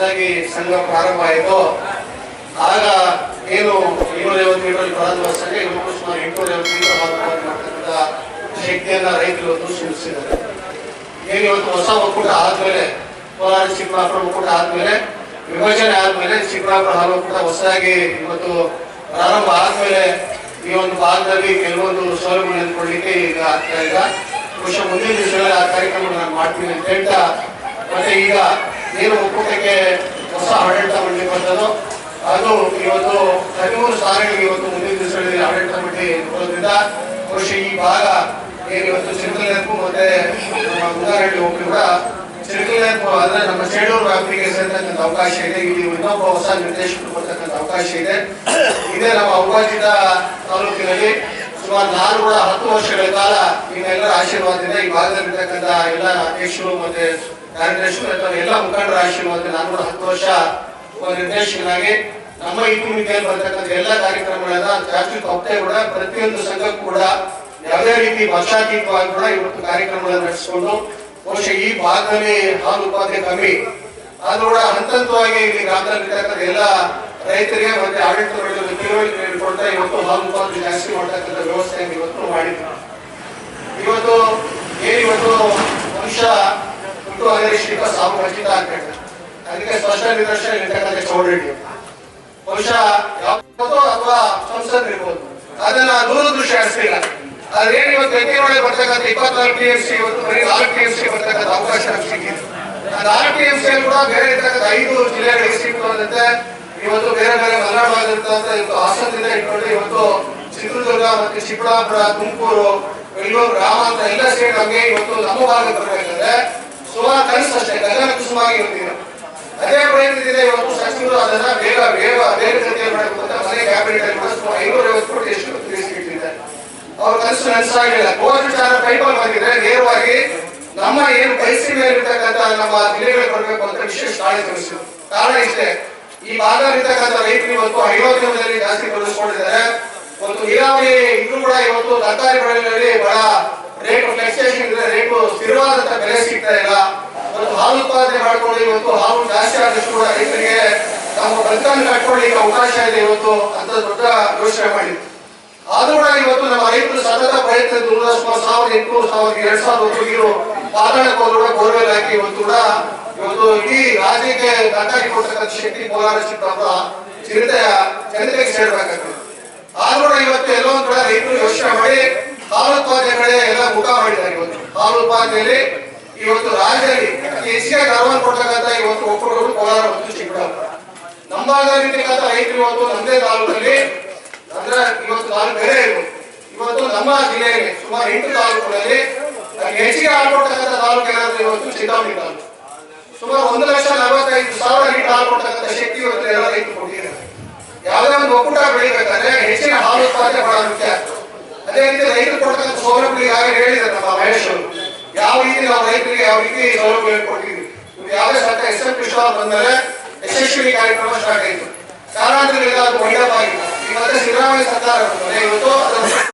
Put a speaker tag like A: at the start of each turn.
A: ಹೊಸದಾಗಿ ಸಂಘ ಪ್ರಾರಂಭ ಆಯಿತು. ಆಗ ಏನು ಇನ್ನೂರ ಐವತ್ತು ಮೀಟರ್ ಪ್ರಾರಂಭ ಸಂಘ ಸುಮಾರು ಎಂಟುನೂರ ಐವತ್ತು ಮೀಟರ್ ಮಾಡ್ತಕ್ಕಂಥ ಶಕ್ತಿಯನ್ನ ರೈತರು ಸೂಚಿಸಿದ್ದಾರೆ ಏನು ಇವತ್ತು ಹೊಸ ಒಕ್ಕೂಟ ಆದ್ಮೇಲೆ, ಕೋಲಾರ ಚಿಕ್ಕಬಳ್ಳಾಪುರ ಒಕ್ಕೂಟ ಆದ್ಮೇಲೆ, ವಿಭಜನೆ ಆದ್ಮೇಲೆ ಚಿಕ್ಕಬಳ್ಳಾಪುರ ಹಾಲು ಒಕ್ಕೂಟ ಹೊಸದಾಗಿ ಇವತ್ತು ಪ್ರಾರಂಭ ಆದ್ಮೇಲೆ ಈ ಒಂದು ಭಾಗದಲ್ಲಿ ಕೆಲವೊಂದು ಸೌಲಭ್ಯ ನೆನ್ಕೊಳ್ಳಿಕ್ಕೆ ಈಗ ಆಗ್ತಾ ಇಲ್ಲ. ಬಹುಶಃ ಮುಂದಿನ ದಿವಸಗಳಲ್ಲಿ ಆ ಕಾರ್ಯಕ್ರಮ ನಾನು ಮಾಡ್ತೀನಿ ಅಂತ ಹೇಳ್ತಾ, ಮತ್ತೆ ಈಗ ಏನು ಒಕ್ಕೂಟಕ್ಕೆ ಹೊಸ ಆಡಳಿತ ಮಂಡಳಿ ಅದು ಇವತ್ತು ಹದಿಮೂರು ಸ್ಥಾನಗಳಿಗೆ ಇವತ್ತು ಮುಂದಿನ ದಿವಸಗಳಲ್ಲಿ ಆಡಳಿತ ಮಂಡಳಿ ಬರೋದ್ರಿಂದ ಕೃಷಿ ಈ ಭಾಗ ಏನಿವತ್ತು ಚಿರಕಲ್ಯಾಣಕ್ಕೂ ಮತ್ತೆ ಉದಾಹರಣೆ ಹೋಗಿ ಕೂಡ ಚಿತ್ರಲೇಪು ಅಂದ್ರೆ ನಮ್ಮ ಶೇಡೂರು ವ್ಯಾಪ್ತಿಗೆ ಸೇರ್ತಕ್ಕಂಥ ಅವಕಾಶ ಇದೆ. ಇಲ್ಲಿ ಇನ್ನೊಬ್ಬ ಹೊಸ ನಿರ್ದೇಶಕರು ಬರ್ತಕ್ಕಂಥ ಅವಕಾಶ ಇದೆ. ಇದೇ ನಮ್ಮ ಅವಕಾಶದ ತಾಲೂಕಿನಲ್ಲಿ ಸುಮಾರು ನಾನು ಕೂಡ ಹತ್ತು ವರ್ಷಗಳ ಕಾಲ ನಿಮ್ಮೆಲ್ಲರ ಆಶೀರ್ವಾದದಿಂದ ಈ ಭಾಗದಲ್ಲಿರ್ತಕ್ಕಂಥ ಎಲ್ಲ ಅಧ್ಯಕ್ಷರು ಮತ್ತೆ ಕಾರ್ಯದರ್ಶಿಗಳು ಅಥವಾ ಎಲ್ಲ ಮುಖಂಡರ ಆಶೀರ್ವಾದದಿಂದ ನಾನು ಕೂಡ ಹತ್ತು ವರ್ಷ ನಿರ್ದೇಶಕನಾಗಿ ನಮ್ಮ ಇತಿಮಿತಿಯಲ್ಲಿ ಬರ್ತಕ್ಕಂಥ ಎಲ್ಲ ಕಾರ್ಯಕ್ರಮಗಳನ್ನ ಜಾಸ್ತಿ ತಪ್ಪದೆ ಕೂಡ ಪ್ರತಿಯೊಂದು ಸಂಘಕ್ಕೂ ಕೂಡ ಯಾವುದೇ ರೀತಿ ಭಾಷಾತೀತವಾಗಿ ಕೂಡ ಇವತ್ತು ಕಾರ್ಯಕ್ರಮಗಳನ್ನು ನಡೆಸಿಕೊಂಡು ಬಹುಶಃ ಈ ಭಾಗದಲ್ಲಿ ಹಾಲು ಉತ್ಪಾದನೆ ಕಮ್ಮಿ. ಆದ್ರೂ ಕೂಡ ಹಂತ ಹಂತವಾಗಿ ಇಲ್ಲಿ ಗ್ರಾಮದಲ್ಲಿರ್ತಕ್ಕಂಥ ಎಲ್ಲ ರೈತರಿಗೆ ಮತ್ತೆ ಆಡಳಿತ ತಿಳುವಳಿಕೆ ನೀಡಿಕೊಳ್ತಾ ಇವತ್ತು ಹಾಲು ಉತ್ಪಾದನೆ ಜಾಸ್ತಿ ಮಾಡ್ತಕ್ಕಂಥ ವ್ಯವಸ್ಥೆಯನ್ನು ಇವತ್ತು ಮಾಡಿದ್ರು. ಇವತ್ತು ಏನಿವತ್ತು ಮನುಷ್ಯ ಹುಟ್ಟು ಅನಿರೀಕ್ಷಿತ ಸಾವು ಖಚಿತ ಆಗ್ತದೆ ಅದಕ್ಕೆ ಸ್ಪಷ್ಟ ನಿದರ್ಶನ ಇರ್ತಕ್ಕಂಥ ಚೌಡರೆಡ್ಡಿ ಬಹುಶಃ ಯಾವತ್ತೋ ಅಥವಾ ಸಂಸದರಿರ್ಬೋದು ಅದನ್ನ ದೂರದೃಷ್ಟಿ ಹರಿಸಿಲ್ಲ ಆದ್ರೆ ಏನು ಇವತ್ತು ಎತ್ತಿನೊಳಗೆ ಬರ್ತಕ್ಕಂಥ ಇಪ್ಪತ್ನಾಲ್ಕು ಟಿ ಎಂ ಸಿ, ಇವತ್ತು ಬರೀ ನಾಲ್ಕು ಟಿ ಎಂ ಸಿ ಬರ್ತಕ್ಕಂಥ ಅವಕಾಶ ಸಿಕ್ಕಿದೆ. ಆ ನಾಲ್ಕು ಟಿ ಎಂ ಸಿ ಕೂಡ ಬೇರೆ ಇರ್ತಕ್ಕಂಥ ಐದು ಜಿಲ್ಲೆಗಳಿಗೆ ಬೇರೆ ಬೇರೆ ಭಾಗದಿರ್ತಕ್ಕಂಥ ಇವತ್ತು ಹಾಸನದಿಂದ ಇಟ್ಕೊಂಡು ಇವತ್ತು ಚಿತ್ರದುರ್ಗ ಮತ್ತೆ ಚಿಕ್ಕಬಳ್ಳಾಪುರ, ತುಮಕೂರು, ಬೆಂಗಳೂರು ಗ್ರಾಮಾಂತರ ಎಲ್ಲ ಸ್ಟೇಟ್ ನಮಗೆ ಇವತ್ತು ನಮ್ಮ ಭಾಗಕ್ಕೆ ಬರಬೇಕಂದ್ರೆ ಸುಮಾರು ಕನಸು ಅಷ್ಟೇ ಗಗನ ಕುಸುಮಾಗಿ ಇರ್ತೀವಿ. ಅದೇ ಪ್ರಯತ್ನದಿಂದ ಇವತ್ತು ಸಚಿವರು ಅದನ್ನ ಬೇಗ ಬೇಗ ಬೇಗ ಗತಿಯಲ್ಲಿ ಮಾಡಬೇಕು ಅಂತ ಮನೆ ಕ್ಯಾಬಿನೆಟ್ ಅಲ್ಲಿ ಸುಮಾರು ಐನೂರ ಐವತ್ತು ಕೋಟಿ ಎಷ್ಟು ತಿಳಿಸಿಬಿಟ್ಟಿದ್ದಾರೆ ಅವ್ರ ಕನಸು ನನಸಾಗಿಲ್ಲ ಕೋವಿಡ್ ಚಾರ ಪೈಪಲ್ ಬಂದಿದ್ರೆ ನೇರವಾಗಿ ನಮ್ಮ ಏನು ಪರಿಸ್ಥಿತಿ ಮೇಲಿರ್ತಕ್ಕಂಥ ನಮ್ಮ ಜಿಲ್ಲೆಗಳಿಗೆ ಬರಬೇಕು ಅಂತ ವಿಶೇಷ ಕಾಳಜಿ ತೋರಿಸಿದ್ರು ಕಾರಣ ಇಷ್ಟೇ. ಈ ಭಾಗದಲ್ಲಿರ್ತಕ್ಕಂಥ ರೈತರು ಇವತ್ತು ಹೈದೋದ್ಯಮದಲ್ಲಿ ಜಾಸ್ತಿ ಬಳಸ್ಕೊಂಡಿದ್ದಾರೆ ಒಂದು ನೀರಾವರಿ ಇನ್ನು ಕೂಡ ಇವತ್ತು ತರಕಾರಿ ಬೆಳೆಗಳಲ್ಲಿ ಬಹಳ ರೇಟ್ ಫ್ಲೆಕ್ಸೇಷನ್ ಇದೆ ರೇಟು ಸ್ಥಿರವಾದಂತ ಬೆಲೆ ಸಿಗ್ತಾ ಇಲ್ಲ. ಮತ್ತು ಹಾಲು ಉತ್ಪಾದನೆ ಮಾಡ್ಕೊಂಡು ಇವತ್ತು ಹಾಲು ಜಾಸ್ತಿ ಆದಷ್ಟು ಕೂಡ ರೈತರಿಗೆ ತಮ್ಮ ಬದುಕನ್ನು ಕಟ್ಕೊಳ್ಳಿಕ್ಕೆ ಅವಕಾಶ ಇದೆ ಇವತ್ತು ಅಂತ ದೊಡ್ಡ ಯೋಚನೆ ಮಾಡಿದ್ರು. ಆದ್ರೂ ಕೂಡ ಇವತ್ತು ನಮ್ಮ ರೈತರು ಸತತ ಪ್ರಯತ್ನ ಸಾವಿರದ ಎಂಟುನೂರು ಸಾವಿರದ ಎರಡು ಸಾವಿರದ ಪಾತಾಳಕ್ಕೆ ಕೂಡ ಬೋರ್ವೆಲ್ ಹಾಕಿ ಇವತ್ತು ಕೂಡ ಇವತ್ತು ಇಡೀ ರಾಜ್ಯಕ್ಕೆ ತರಕಾರಿ ಕೊಡ್ತಕ್ಕಂಥ ಶಕ್ತಿ ಕೋಲಾರ ಚಿಕ್ಕಬಳ್ಳಾಪುರ ಚಿರತೆಯ ಜನತೆಗೆ ಸೇರ್ಬೇಕಾಗ್ತದೆ ಆದ್ರೂ ಇವತ್ತು ಎಲ್ಲೋ ಒಂದ್ ಕಡೆ ರೈತರು ಯೋಚನೆ ಮಾಡಿ ಹಾಲು ಉತ್ಪಾದನೆ ಎಲ್ಲ ಊಟ ಮಾಡಿದ್ದಾರೆ ಇವತ್ತು. ಹಾಲು ಉತ್ಪಾದನೆಯಲ್ಲಿ ಇವತ್ತು ರಾಜ್ಯದಲ್ಲಿ ಹೆಚ್ಚಿಗೆ ಗರ್ವವನ್ನು ಕೊಡ್ತಕ್ಕಂಥ ಇವತ್ತು ಒಕ್ಕೂಟಗಳು ಕೋಲಾರ ಮತ್ತು ಚಿಕ್ಕಬಳ್ಳಾಪುರ. ನಮ್ಮ ಭಾಗದಲ್ಲಿರ್ತಕ್ಕಂಥ ರೈತರು ಇವತ್ತು ನಮ್ಮದೇ ತಾಲೂಕಲ್ಲಿ ಅಂದ್ರೆ ಇವತ್ತು ತಾಲೂಕು ಬೇರೆ ಇವತ್ತು ನಮ್ಮ ಜಿಲ್ಲೆಯಲ್ಲಿ ಸುಮಾರು ಎಂಟು ತಾಲೂಕುಗಳಲ್ಲಿ ಹೆಚ್ಚಿಗೆ ಹಾಲು ಕೊಡ್ತಕ್ಕಂಥ ತಾಲೂಕು ಏನಾದ್ರು ಇವತ್ತು ಚಿಂತಾಮಣಿ ತಾಲೂಕು. ಸುಮಾರು ಒಂದು ಲಕ್ಷ ನಲವತ್ತೈದು ಸಾವಿರ ಲೀಟರ್ ಹಾಲು ಕೊಡ್ತಕ್ಕಂಥ ಶಕ್ತಿ ಇವತ್ತು ಎಲ್ಲ ರೈತರು ಕೊಟ್ಟಿದ್ದಾರೆ. ಯಾವುದೇ ಒಂದು ಒಕ್ಕೂಟ ಬೆಳಿಬೇಕಾದ್ರೆ ಹೆಚ್ಚಿನ ಹಾಲು ಉತ್ಪಾದನೆ ಬಹಳ ಮುಖ್ಯ. ಅದೇ ರೀತಿ ರೈತರು ಕೊಡ್ತಕ್ಕಂಥ ಸೌಲಭ್ಯ ಈಗಾಗಲೇ ಹೇಳಿದ್ದಾರೆ ನಮ್ಮ ಮಹೇಶ್ ಯಾವ ರೀತಿ ನಾವು ರೈತರಿಗೆ ಯಾವ ರೀತಿ ಸೌಲಭ್ಯ ಕೊಟ್ಟಿದ್ವಿ ಯಾವುದೇ ಸರ್ಕಾರ ಎಸ್ ಎಂ ಕೃಷ್ಣ ಬಂದರೆ ಯಶಸ್ವಿ ಕಾರ್ಯಕ್ರಮ ಸ್ಟಾರ್ಟ್ ಆಯಿತು. ಕಾರಣಾಂತರಗಳಿಂದ ಅದು ಸಿದ್ದರಾಮಯ್ಯ ಸರ್ಕಾರ ಇವತ್ತು